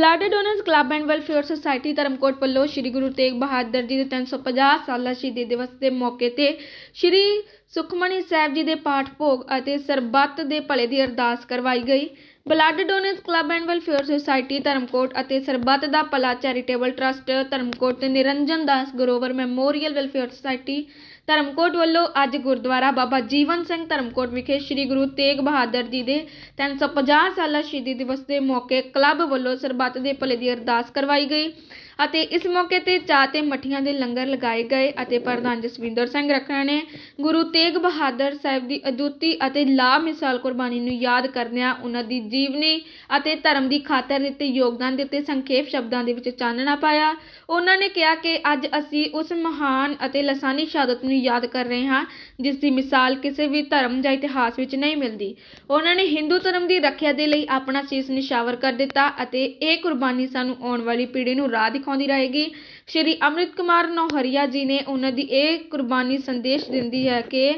Blood donors club and welfare society Dharamkot ਵੱਲੋਂ ਸ੍ਰੀ ਗੁਰੂ ਤੇਗ ਬਹਾਦਰ ਜੀ ਦੇ 350 ਸਾਲਾ ਸ਼ਹੀਦੀ ਦਿਵਸ ਦੇ ਮੌਕੇ ਤੇ ਸ੍ਰੀ ਸੁਖਮਨੀ ਸਾਹਿਬ ਜੀ ਦੇ ਪਾਠ ਭੋਗ ਅਤੇ ਸਰਬੱਤ ਦੇ ਭਲੇ ਦੀ ਅਰਦਾਸ ਕਰਵਾਈ ਗਈ। Blood donors club and welfare society Dharamkot ਅਤੇ ਸਰਬੱਤ ਦਾ ਭਲਾ ਚੈਰੀਟੇਬਲ ਟਰਸਟ ਧਰਮਕੋਟ ਤੇ Niranjan Das Grover memorial welfare society Dharamkot ਵੱਲੋਂ ਅੱਜ ਗੁਰਦੁਆਰਾ ਬਾਬਾ ਜੀਵਨ ਸਿੰਘ ਧਰਮਕੋਟ ਵਿਖੇ ਸ੍ਰੀ ਗੁਰੂ ਤੇਗ ਬਹਾਦਰ ਜੀ ਦੇ 350 ਸਾਲਾ ਸ਼ਹੀਦੀ ਦਿਵਸ ਦੇ ਮੌਕੇ ਕਲੱਬ ਵੱਲੋਂ ਸਰਬੱਤ ਦੇ ਭਲੇ ਦੀ ਅਰਦਾਸ ਕਰਵਾਈ ਗਈ। ਅਤੇ ਇਸ ਮੌਕੇ ਤੇ ਚਾਹ ਤੇ ਮੱਠੀਆਂ ਦੇ ਲੰਗਰ ਲਗਾਏ ਗਏ ਅਤੇ ਪ੍ਰਧਾਨ ਜਸਵਿੰਦਰ ਸਿੰਘ ਰੱਖਣਾ ਨੇ ਗੁਰੂ ਤੇਗ ਬਹਾਦਰ ਸਾਹਿਬ ਦੀ ਅਦੁੱਤੀ ਅਤੇ ਲਾ ਮਿਸਾਲ ਕੁਰਬਾਨੀ ਨੂੰ ਯਾਦ ਕਰਦਿਆਂ ਉਹਨਾਂ ਦੀ ਜੀਵਨੀ ਅਤੇ ਧਰਮ ਦੀ ਖਾਤਰ ਦਿੱਤੇ ਯੋਗਦਾਨ ਦੇ ਉੱਤੇ ਸੰਖੇਪ ਸ਼ਬਦਾਂ ਦੇ ਵਿੱਚ ਚਾਨਣਾ ਪਾਇਆ। ਉਹਨਾਂ ਨੇ ਕਿਹਾ ਕਿ ਅੱਜ ਅਸੀਂ ਉਸ ਮਹਾਨ ਅਤੇ ਲਸਾਨੀ ਸ਼ਹਾਦਤ ਨੂੰ ਯਾਦ ਕਰ ਰਹੇ ਹਾਂ, ਜਿਸ ਦੀ ਮਿਸਾਲ ਕਿਸੇ ਵੀ ਧਰਮ ਜਾਂ ਇਤਿਹਾਸ ਵਿੱਚ ਨਹੀਂ ਮਿਲਦੀ। ਉਹਨਾਂ ਨੇ ਹਿੰਦੂ ਧਰਮ ਦੀ ਰੱਖਿਆ ਦੇ ਲਈ ਆਪਣਾ ਸੀਸ ਨਿਸ਼ਾਵਰ ਕਰ ਦਿੱਤਾ ਅਤੇ ਇਹ ਕੁਰਬਾਨੀ ਸਾਨੂੰ ਆਉਣ ਵਾਲੀ ਪੀੜ੍ਹੀ ਨੂੰ ਰਾਹ ਦਿਖਾਉਂਦੀ ਰਹੇਗੀ। ਸ਼੍ਰੀ ਅੰਮ੍ਰਿਤ ਕੁਮਾਰ ਨੌਹਰੀਆ ਜੀ ਨੇ ਉਹਨਾਂ ਦੀ ਇਹ ਕੁਰਬਾਨੀ ਸੰਦੇਸ਼ ਦਿੰਦੀ ਹੈ ਕਿ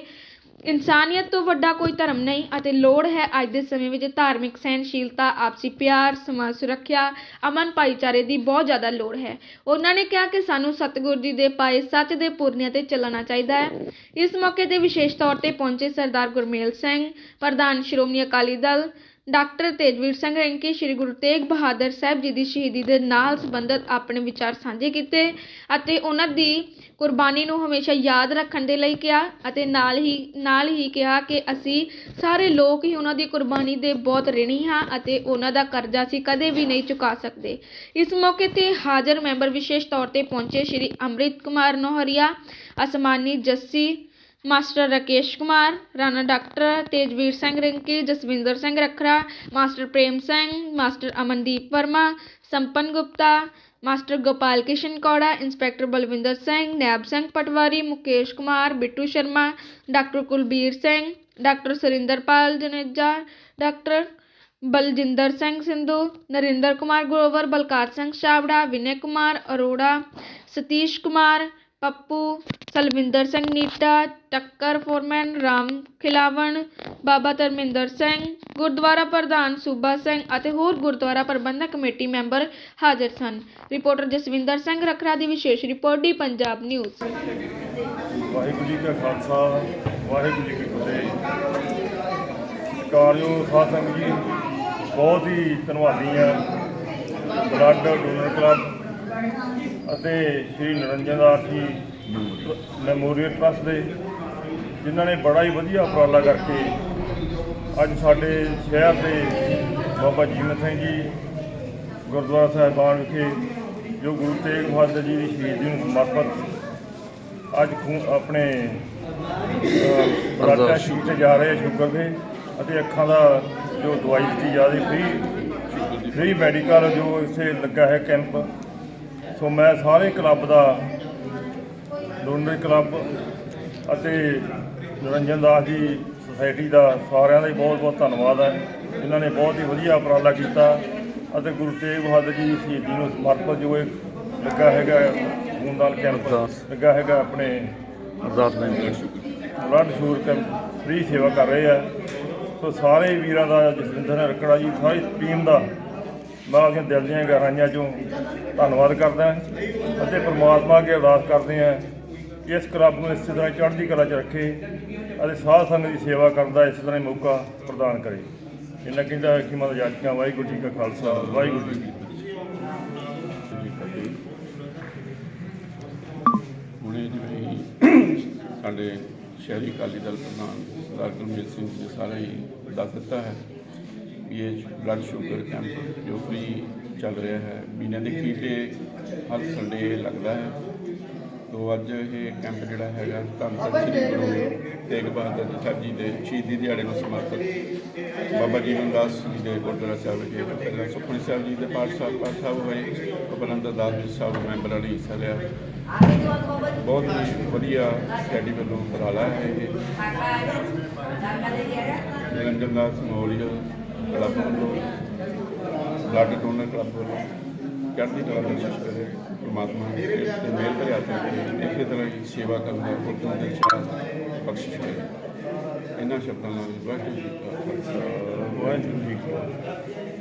ਇਨਸਾਨੀਅਤ ਤੋਂ ਵੱਡਾ ਕੋਈ ਧਰਮ ਨਹੀਂ ਅਤੇ ਲੋੜ ਹੈ ਅੱਜ ਦੇ ਸਮੇਂ ਵਿੱਚ ਧਾਰਮਿਕ ਸਹਿਨਸ਼ੀਲਤਾ ਆਪਸੀ ਪਿਆਰ, ਸਮਾਜ ਸੁਰੱਖਿਆ, ਅਮਨ ਭਾਈਚਾਰੇ ਦੀ ਬਹੁਤ ਜ਼ਿਆਦਾ ਲੋੜ ਹੈ। ਉਹਨਾਂ ਨੇ ਕਿਹਾ ਕਿ ਸਾਨੂੰ ਸਤਿਗੁਰ ਜੀ ਦੇ ਪਾਏ ਸੱਚ ਦੇ ਪੁਰਨਿਆਂ ਤੇ ਚੱਲਣਾ ਚਾਹੀਦਾ ਹੈ। ਇਸ ਮੌਕੇ ਤੇ ਵਿਸ਼ੇਸ਼ ਤੌਰ ਤੇ ਪਹੁੰਚੇ ਸਰਦਾਰ ਗੁਰਮੇਲ ਸਿੰਘ, ਪ੍ਰਧਾਨ ਸ਼੍ਰੋਮਣੀ ਅਕਾਲੀ ਦਲ ਡਾਕਟਰ ਤੇਜਵੀਰ ਸਿੰਘ ਰਿੰਕੀ, ਸ੍ਰੀ ਗੁਰੂ ਤੇਗ ਬਹਾਦਰ ਸਾਹਿਬ ਜੀ ਦੀ ਸ਼ਹੀਦੀ ਦੇ ਨਾਲ ਸੰਬੰਧਿਤ ਆਪਣੇ ਵਿਚਾਰ ਸਾਂਝੇ ਕੀਤੇ ਅਤੇ ਉਹਨਾਂ ਦੀ ਕੁਰਬਾਨੀ ਨੂੰ ਹਮੇਸ਼ਾ ਯਾਦ ਰੱਖਣ ਦੇ ਲਈ ਕਿਹਾ ਅਤੇ ਨਾਲ ਹੀ ਨਾਲ ਹੀ ਕਿਹਾ ਕਿ ਅਸੀਂ ਸਾਰੇ ਲੋਕ ਹੀ ਉਹਨਾਂ ਦੀ ਕੁਰਬਾਨੀ ਦੇ ਬਹੁਤ ਰਿਣੀ ਹਾਂ ਅਤੇ ਉਹਨਾਂ ਦਾ ਕਰਜ਼ਾ ਅਸੀਂ ਕਦੇ ਵੀ ਨਹੀਂ ਚੁਕਾ ਸਕਦੇ। ਇਸ ਮੌਕੇ ਤੇ ਹਾਜ਼ਰ ਮੈਂਬਰ ਵਿਸ਼ੇਸ਼ ਤੌਰ ਤੇ ਪਹੁੰਚੇ Shri Amrit Kumar Nohria, Asmani Jassi master Rakesh Kumar, Rana doctor Tejveer Singh Rinky, Jaswinder Singh Rakhra master Prem Singh, master Amandeep Verma, Sampan Gupta, master Gopal Kishan Kaura, inspector Balwinder Singh, Naib Singh patwari, Mukesh Kumar, Bittu Sharma, doctor Kulbir Singh, doctor Surinderpal Janeja, doctor Baljinder Singh Sidhu, Narinder Kumar Gover Balkar Singh Chhabra, Vinay Kumar Arora, Satish Kumar, Pappu Salwinder Singh Neeta, Takkar foreman Ram Khilawan, Baba Dharminder Singh, gurdwara ਪ੍ਰਧਾਨ ਸੂਬਾ ਸਿੰਘ ਅਤੇ ਹੋਰ ਗੁਰਦੁਆਰਾ ਪ੍ਰਬੰਧਕ committee member ਹਾਜ਼ਰ ਸਨ। Reporter Jaswinder Singh Rakhra ਦੀ ਵਿਸ਼ੇਸ਼ report D Punjab news. Waheguru ji ਕਾ ਖਾਲਸਾ, ਵਾਹਿਗੁਰੂ ਜੀ ਕੀ ਫਤਿਹ। ਕਾਰਿਓ ਸਾਧ ਸੰਗਤ ਜੀ, ਬਹੁਤ ਹੀ ਧੰਨਵਾਦੀ ਆ ਬਲੱਡ ਡੋਨਰ ਕਲੱਬ ਅਤੇ ਸ਼੍ਰੀ ਨਰਿੰਦਰ ਦਾਸ ਜੀ ਮੈਮੋਰੀਅਲ ਟਰਸਟ ਦੇ ਜਿਨ੍ਹਾਂ ਨੇ ਬੜਾ ਹੀ ਵਧੀਆ ਉਪਰਾਲਾ ਕਰਕੇ ਅੱਜ ਸਾਡੇ ਸ਼ਹਿਰ ਦੇ ਬਾਬਾ ਜੀਵਨ ਸਿੰਘ ਜੀ ਗੁਰਦੁਆਰਾ ਸਾਹਿਬਾਨ ਵਿਖੇ ਜੋ ਗੁਰੂ ਤੇਗ ਬਹਾਦਰ ਜੀ ਦੀ ਸ਼ਹੀਦੀ ਨੂੰ ਸਮਰਪਿਤ ਅੱਜ ਆਪਣੇ ਬਲੱਡ ਸ਼ੂਟ ਤੇ ਜਾ ਰਹੇ ਸ਼ੂਗਰ ਦੇ ਅਤੇ ਅੱਖਾਂ ਦਾ ਜੋ ਦਵਾਈ ਦਿੱਤੀ ਜਾ ਰਹੀ ਫ੍ਰੀ ਫ੍ਰੀ ਮੈਡੀਕਲ ਜੋ ਇੱਥੇ ਲੱਗਾ ਹੈ ਕੈਂਪ ਸੋ ਮੈਂ ਸਾਰੇ ਕਲੱਬ ਦਾ ਡੋਨਰ ਕਲੱਬ ਅਤੇ ਨਿਰੰਜਨ ਦਾਸ ਜੀ ਸੁਸਾਇਟੀ ਦਾ ਸਾਰਿਆਂ ਦਾ ਹੀ ਬਹੁਤ ਬਹੁਤ ਧੰਨਵਾਦ ਹੈ। ਇਹਨਾਂ ਨੇ ਬਹੁਤ ਹੀ ਵਧੀਆ ਉਪਰਾਲਾ ਕੀਤਾ ਅਤੇ ਗੁਰੂ ਤੇਗ ਬਹਾਦਰ ਜੀ ਦੀ ਸ਼ਹੀਦੀ ਨੂੰ ਸਮਰਪਿਤ ਜੋ ਇਹ ਲੱਗਾ ਹੈਗਾ ਖੂਨਦਾਨ ਕੈਂਪ ਲੱਗਾ ਹੈਗਾ ਆਪਣੇ ਅਰਦਾਸ bank blood sugar camp free ਸੇਵਾ ਕਰ ਰਹੇ ਆ। ਸੋ ਸਾਰੇ ਵੀਰਾਂ ਦਾ ਜਸਵਿੰਦਰ ਨੇ ਰੱਖੜਾ ਜੀ ਸਾਰੀ ਟੀਮ ਦਾ ਮੈਂ ਆਪਣੀਆਂ ਦਿਲ ਦੀਆਂ ਗਹਿਰਾਈਆਂ ਚੋਂ ਧੰਨਵਾਦ ਕਰਦਾ ਅਤੇ ਪ੍ਰਮਾਤਮਾ ਅੱਗੇ ਅਰਦਾਸ ਕਰਦੇ ਹਾਂ ਕਿ ਇਸ ਕਲੱਬ ਨੂੰ ਇਸੇ ਤਰ੍ਹਾਂ ਚੜ੍ਹਦੀ ਕਲਾ 'ਚ ਰੱਖੇ ਅਤੇ ਸਾਧ ਸੰਗਤ ਦੀ ਸੇਵਾ ਕਰਨ ਦਾ ਇਸ ਤਰ੍ਹਾਂ ਹੀ ਮੌਕਾ ਪ੍ਰਦਾਨ ਕਰੇ। ਇਹਨਾਂ ਕਹਿੰਦਾ ਕਿ ਮਨ ਜਾਚੀਆਂ ਵਾਹਿਗੁਰੂ ਜੀ ਕਾ ਖਾਲਸਾ, ਵਾਹਿਗੁਰੂ ਜੀ ਕੀ ਫਤਿਹ। ਹੁਣੇ ਜਿਵੇਂ ਸਾਡੇ ਸ਼ਹਿਰੀ ਅਕਾਲੀ ਦਲ ਪ੍ਰਧਾਨ ਸਰਦਾਰ ਗੁਰਮੀਤ ਸਿੰਘ ਜੀ ਸਾਰਾ ਹੀ ਦੱਸ ਦਿੱਤਾ ਹੈ ਵੀ ਇਹ ਬਲੱਡ ਸ਼ੂਗਰ ਕੈਂਪ ਜੋ ਫ੍ਰੀ ਚੱਲ ਰਿਹਾ ਹੈ, ਮਹੀਨੇ ਦੇ ਕੀਤੇ ਹਰ ਸੰਡੇ ਲੱਗਦਾ ਹੈ। ਤੋ ਅੱਜ ਇਹ ਕੈਂਪ ਜਿਹੜਾ ਹੈਗਾ ਧੰਨ ਧੰਨ ਸ੍ਰੀ ਗੁਰੂ ਤੇਗ ਬਹਾਦਰ ਸਾਹਿਬ ਜੀ ਦੇ ਸ਼ਹੀਦੀ ਦਿਹਾੜੇ ਨੂੰ ਸਮਰਪਿਤ ਬਾਬਾ ਜੀਵਨ ਦਾਸ ਜੀ ਦੇ ਗੁਰਦੁਆਰਾ ਸਾਹਿਬ ਵਿਖੇ ਪਹਿਲਾਂ ਸੁਖਮਨੀ ਸਾਹਿਬ ਜੀ ਦੇ ਪਾਠ ਸਾਹਿਬ ਪਾਠ ਸਾਹਿਬ ਹੋਏ। ਉਪਰੰਤ ਦਾਸ ਜੀ ਸਾਹਿਬ ਮੈਂਬਰਾਂ ਨੇ ਹਿੱਸਾ ਲਿਆ। ਬਹੁਤ ਹੀ ਵਧੀਆ ਸਟੱਡੀ ਵੱਲੋਂ ਉਪਰਾਲਾ ਹੈ ਇਹ। ਨਿਰੰਜਨ ਦਾਸ ਮੈਮੋਰੀਅਲ ਕਲੱਬ ਵੱਲੋਂ ਬਲੱਡ ਡੋਨਰ ਕਲੱਬ ਵੱਲੋਂ। ਚੜ੍ਹਦੀ ਕਲਾ ਦੀ ਕੋਸ਼ਿਸ਼ ਕਰੇ ਪਰਮਾਤਮਾ ਦੇ ਤੇ ਮਿਹਰ ਭਰਿਆ ਤੇ ਇਸੇ ਤਰ੍ਹਾਂ ਹੀ ਸੇਵਾ ਕਰਨ ਦਾ ਪੁੱਤਾਂ ਦੇ ਸ਼ਾਨ ਬਖਸ਼ਿਸ਼ ਕਰੇ। ਇਹਨਾਂ ਸ਼ਬਦਾਂ ਨਾਲ ਵਾਹਿਗੁਰੂ ਜੀ ਕਾ ਖਾਲਸਾ, ਵਾਹਿਗੁਰੂ ਜੀ ਕੀ ਫਤਿਹ।